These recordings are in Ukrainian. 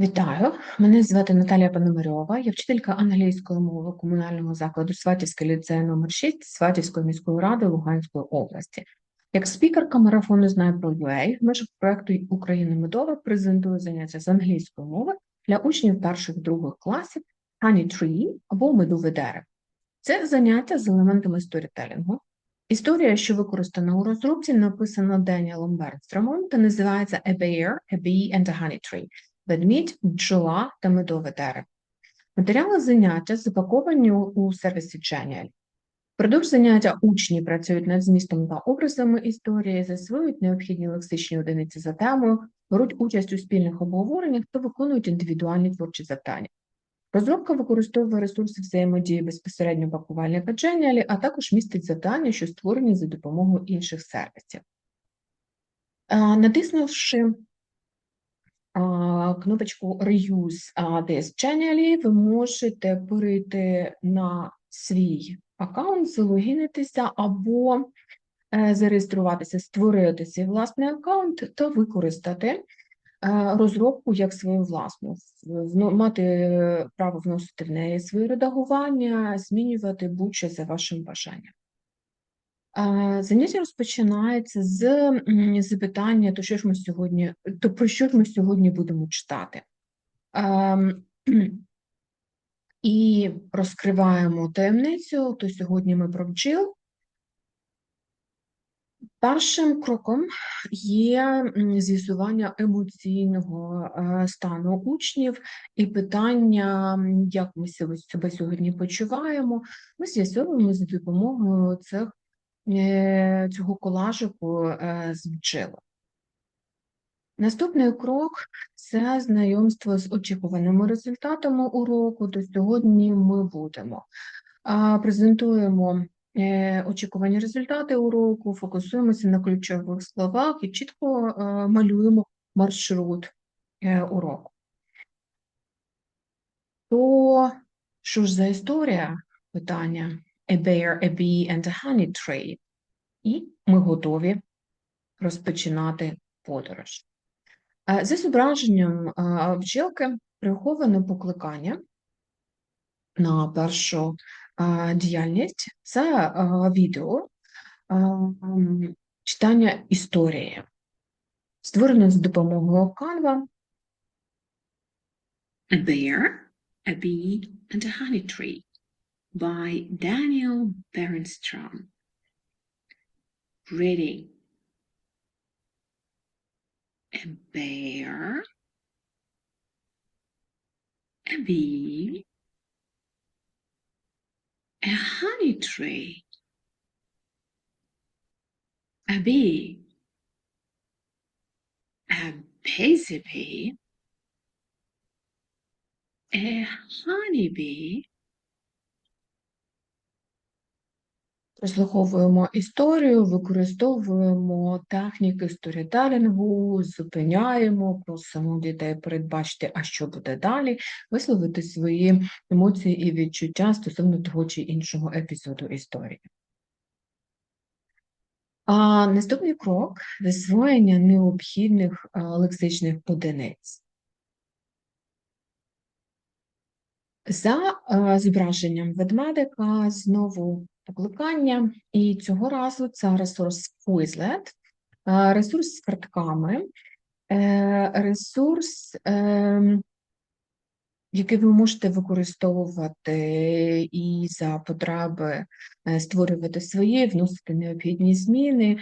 Вітаю, мене звати Наталія Пономарьова, я вчителька англійської мови комунального закладу Сватівський ліцей номер 6 Сватівської міської ради Луганської області. Як спікерка марафону «Знай про UA» в межах проекту Україна медова презентую заняття з англійської мови для учнів перших-других класів Honey Tree або медове дерево. Це заняття з елементами сторітелінгу. Історія, що використана у розробці, написана Деніелом Бернстромом та називається A Bear, a Bee and a Honey Tree ведмідь, бджола та медове дерево. Матеріали заняття запаковані у сервісі Genial. Впродовж заняття учні працюють над змістом та образами історії, засвоюють необхідні лексичні одиниці за темою, беруть участь у спільних обговореннях та виконують індивідуальні творчі завдання. Розробка використовує ресурси взаємодії безпосередньо пакувальника Genial, а також містить завдання, що створені за допомогою інших сервісів. Натиснувши кнопочку Reuse this Channel, ви можете перейти на свій аккаунт, залогінитися або е, зареєструватися, створити свій власний аккаунт та використати е, розробку як свою власну, мати право вносити в неї свої редагування, змінювати будь-що за вашим бажанням. Заняття розпочинається з запитання, то що ж ми сьогодні, то про що ж ми сьогодні будемо читати. І розкриваємо таємницю, то сьогодні ми про бджіл. Першим кроком є з'ясування емоційного стану учнів і питання, як ми себе сьогодні почуваємо, ми з'ясовуємо за допомогою цих Е, цього колажику е, з бджілок. Наступний крок це знайомство з очікуваними результатами уроку. То сьогодні ми будемо презентуємо е, очікувані результати уроку, фокусуємося на ключових словах і чітко малюємо маршрут уроку. То що ж за історія? Питання a bear, a bee and a honey tree. І ми готові розпочинати подорож. За зображенням бджілки приховане покликання на першу діяльність це відео читання історії, створене з допомогою Canva. A bear, a bee and a honey tree by Daniel Berenstrom. Reading a bear, a bee, a honey tree, a bee, a busy bee, a honeybee, Прослуховуємо історію, використовуємо техніки сторітелінгу, зупиняємо, просимо дітей передбачити, а що буде далі, висловити свої емоції і відчуття стосовно того чи іншого епізоду історії. А Наступний крок засвоєння необхідних лексичних одиниць. За зображенням ведмедика знову покликання, і цього разу це ресурс Quizlet, ресурс з картками, е, ресурс, ем, який ви можете використовувати і за потреби е, створювати свої, вносити необхідні зміни,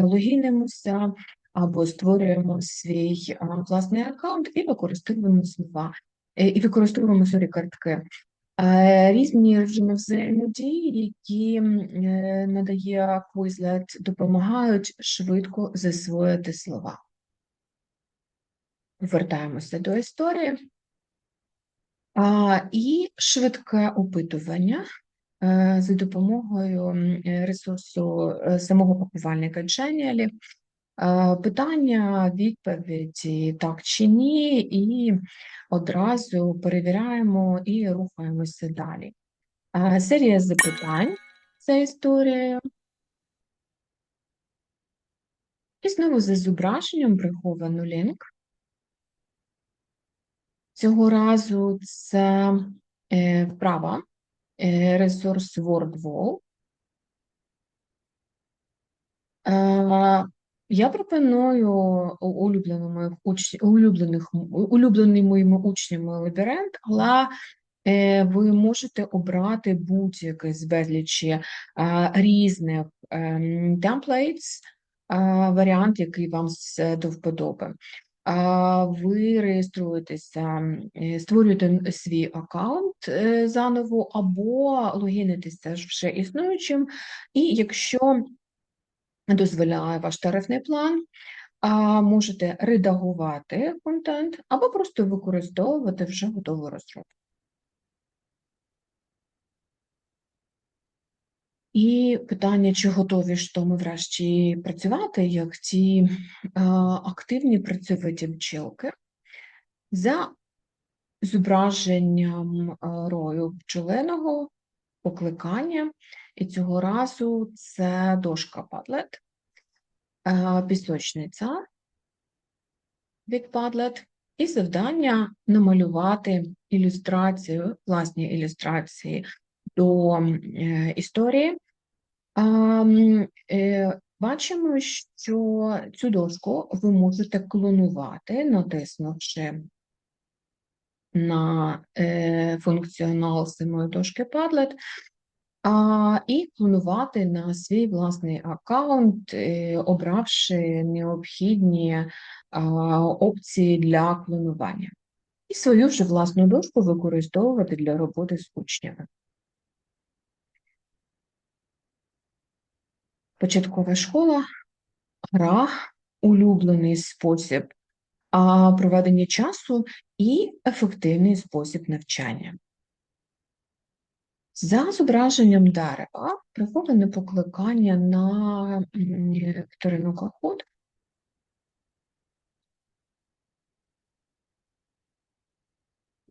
логінимося або створюємо свій власний аккаунт і використовуємо слова, е, і використовуємо сорі картки. Різні режими взаємодії, які е, надає Quizlet, допомагають швидко засвоїти слова. Повертаємося до історії. І швидке опитування е, за допомогою ресурсу е, самого пакувальника Genially. Питання, відповіді так чи ні, і одразу перевіряємо і рухаємося далі. Серія запитань за історією. І знову за зображенням приховано лінк. Цього разу це е, вправа, е, ресурс WordWall. Я пропоную у- улюбленим моїх уч... улюблених, улюблений моїми учнями лабіринт, але е, ви можете обрати будь-який з безлічі е, різних ем, templates, е, варіант, який вам до вподоби. Ви реєструєтеся, створюєте свій аккаунт заново або логінитеся вже існуючим, і якщо дозволяє ваш тарифний план, а можете редагувати контент або просто використовувати вже готову розробку. І питання, чи готові ж то ми врешті працювати, як ті е, активні працьовиті бджілки за зображенням рою бджолиного покликання. І цього разу це дошка Padlet, е, пісочниця від Padlet, і завдання намалювати ілюстрацію, власні ілюстрації до е, історії. А, м, е, Бачимо, що цю дошку ви можете клонувати, натиснувши на е, функціонал самої дошки Padlet, а, і клонувати на свій власний аккаунт, е, обравши необхідні опції для клонування. І свою вже власну дошку використовувати для роботи з учнями. Початкова школа, гра, улюблений спосіб проведення часу і ефективний спосіб навчання. За зображенням дерева приховане покликання на м, Вікторину Кахут.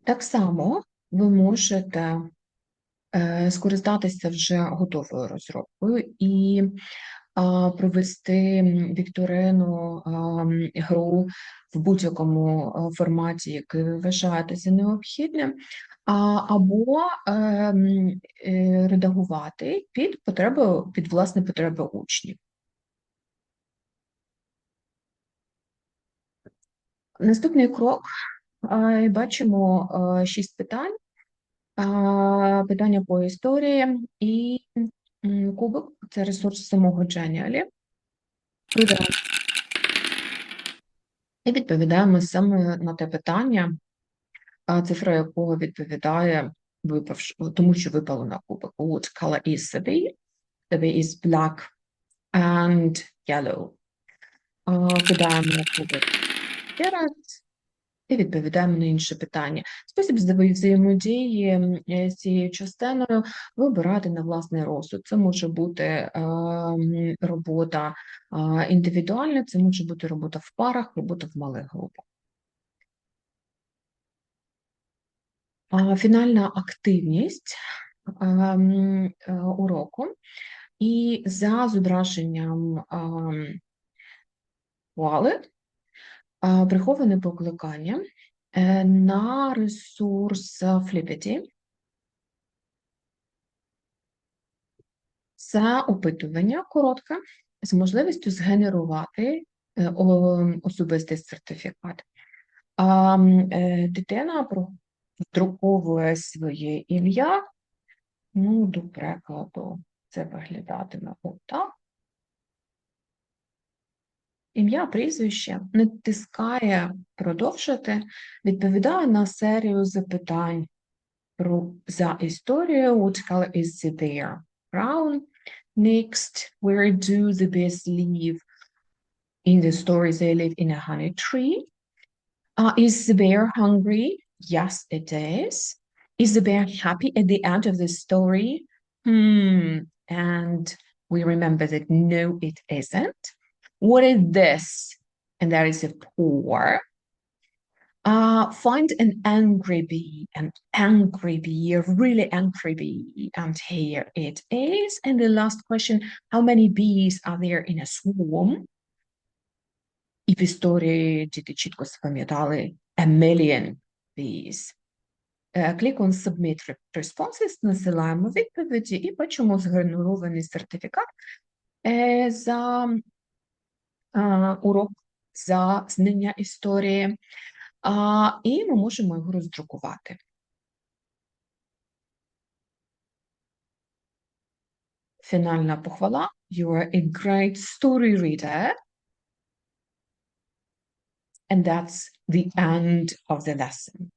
Так само ви можете е, скористатися вже готовою розробкою і провести вікторину гру в будь-якому форматі, який за необхідним, або е, е, редагувати під потреби, під власне потреби учнів. Наступний крок. Бачимо шість питань. Питання по історії і кубик це ресурс самого Genially. І відповідаємо саме на те питання, цифра якого відповідає випавш... тому, що випало на кубик. What color is Sabi? Sabi is black and yellow. Кидаємо на кубик ще і відповідаємо на інше питання. Спосіб взаємо- взаємодії е, з цією частиною вибирати на власний розсуд. Це може бути е, робота індивідуальна, це може бути робота в парах, робота в малих групах. Фінальна активність е, уроку. І за зображенням а, приховане покликання е, на ресурс Flippity. Це опитування коротке з можливістю згенерувати е, особистий сертифікат. Е, дитина про- вдруковує своє ім'я. Ну, до прикладу, це виглядатиме отак. Ім'я, прізвище, натискає продовжити, відповідає на серію запитань про за історію. What color is the bear? Brown. Next, where do the bears live? In the story, they live in a honey tree. Uh, is the bear hungry? Yes, it is. Is the bear happy at the end of the story? Hmm. And we remember that no, it isn't. What is this? And there is a pour. Uh, find an angry bee, an angry bee, a really angry bee. And here it is. And the last question, how many bees are there in a swarm? І в історії діти чітко запам'ятали a million. these. Е, Click on Submit Responses, насилаємо відповіді і бачимо згенерований сертифікат е, за а, урок, за знання історії, і ми можемо його роздрукувати. Фінальна похвала. You are a great story reader. And that's the end of the lesson.